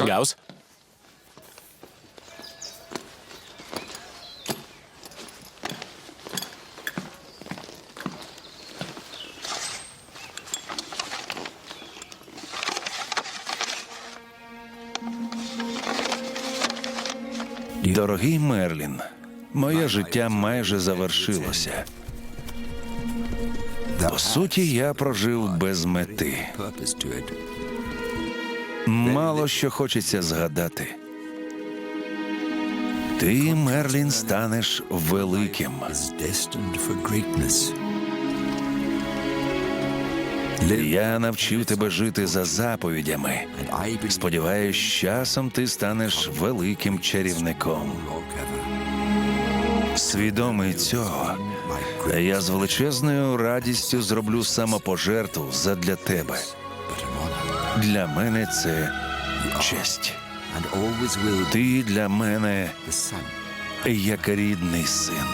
Гаус? Дорогий Мерлін, моє життя майже завершилося. По суті, я прожив без мети. Мало що хочеться згадати. Ти, Мерлін, станеш великим. Я навчив тебе жити за заповідями. Сподіваюсь, часом ти станеш великим чарівником. Свідомий цього, я з величезною радістю зроблю самопожертву задля тебе. Для мене це честь. Ти для мене як рідний син.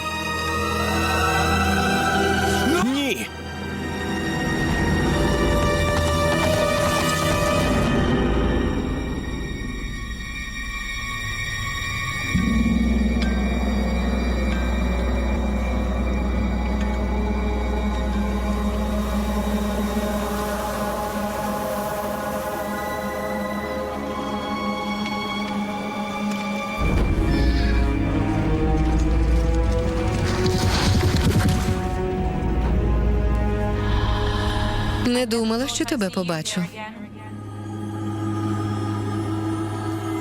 Не думала, що тебе побачу.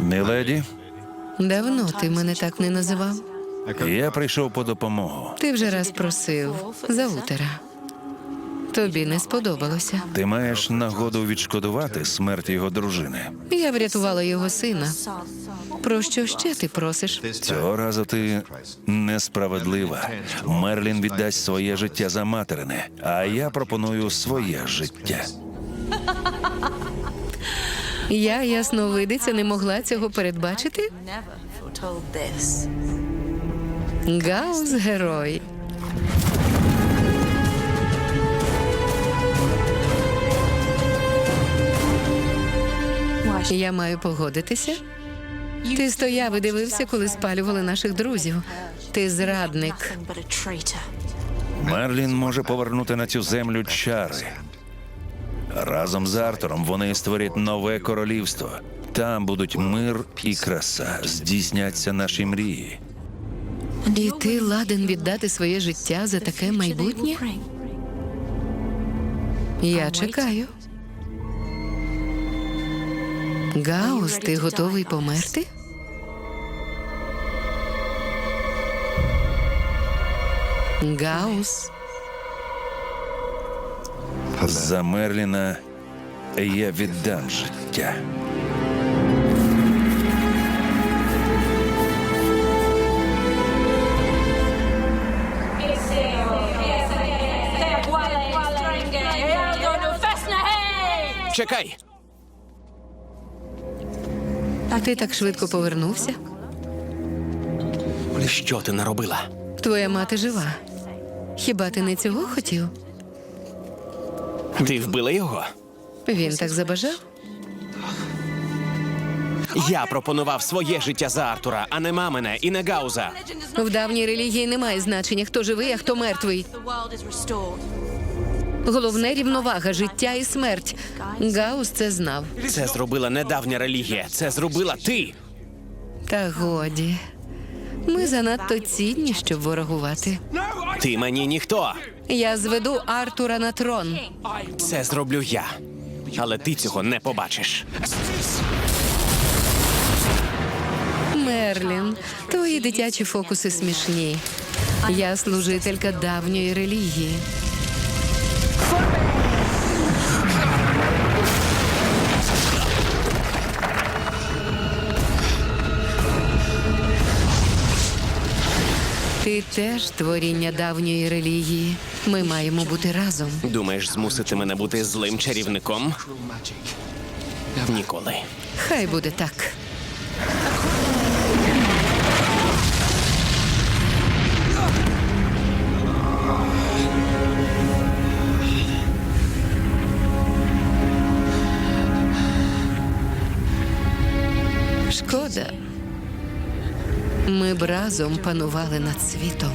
Міледі, Давно ти мене так не називав. я прийшов по допомогу. Ти вже раз просив за утера. Тобі не сподобалося. Ти маєш нагоду відшкодувати смерть його дружини. Я врятувала його сина. Про що ще ти просиш? Цього разу ти несправедлива. Мерлін віддасть своє життя за материне, а я пропоную своє життя. Я, ясновидиця, не могла цього передбачити. Гаус герой. Я маю погодитися. Ти стояв і дивився, коли спалювали наших друзів. Ти зрадник. Мерлін може повернути на цю землю чари. Разом з Артуром вони створять нове королівство. Там будуть мир і краса, здійсняться наші мрії. І ти ладен віддати своє життя за таке майбутнє? Я чекаю. Гаус, ти готовий померти? Гаус, За Мерліна я віддам життя. Чекай! А ти так швидко повернувся? Що ти наробила? Твоя мати жива. Хіба ти не цього хотів? Ти вбила його? Він так забажав? Я пропонував своє життя за Артура, а не мамине і не Гауза. В давній релігії немає значення, хто живий, а хто мертвий. Головне рівновага, життя і смерть. Гаус це знав. Це зробила недавня релігія. Це зробила ти. Та годі. Ми занадто цінні, щоб ворогувати. Ти мені ніхто. Я зведу Артура на трон. Це зроблю я. Але ти цього не побачиш. Мерлін, твої дитячі фокуси смішні. Я служителька давньої релігії. Ти теж творіння давньої релігії. Ми маємо бути разом. Думаєш, змусити мене бути злим чарівником? Ніколи. Хай буде так. Разом панували над світом.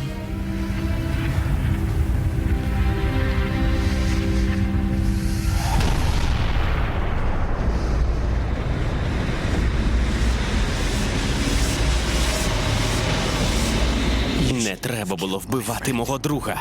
Не треба було вбивати мого друга.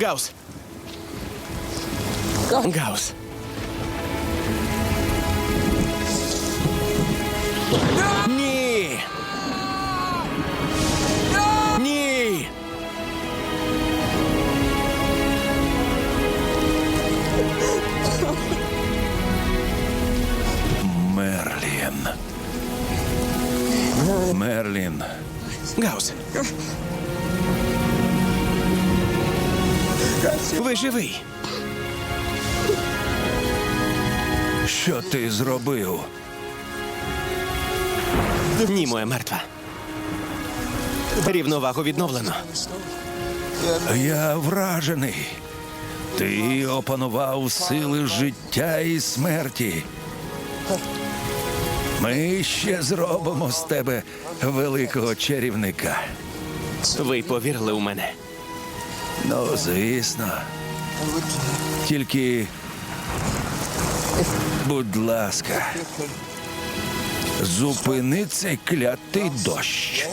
Гаус. Гаус. Ні. Ні. Мерлін. Мерлін. Гаус. Ви живий. Що ти зробив? Ні, моя мертва. Рівновагу відновлено. Я вражений. Ти опанував сили життя і смерті. Ми ще зробимо з тебе великого чарівника. Ви повірили у мене. Ну, звісно. Тільки, будь ласка, зупини цей клятий дощ.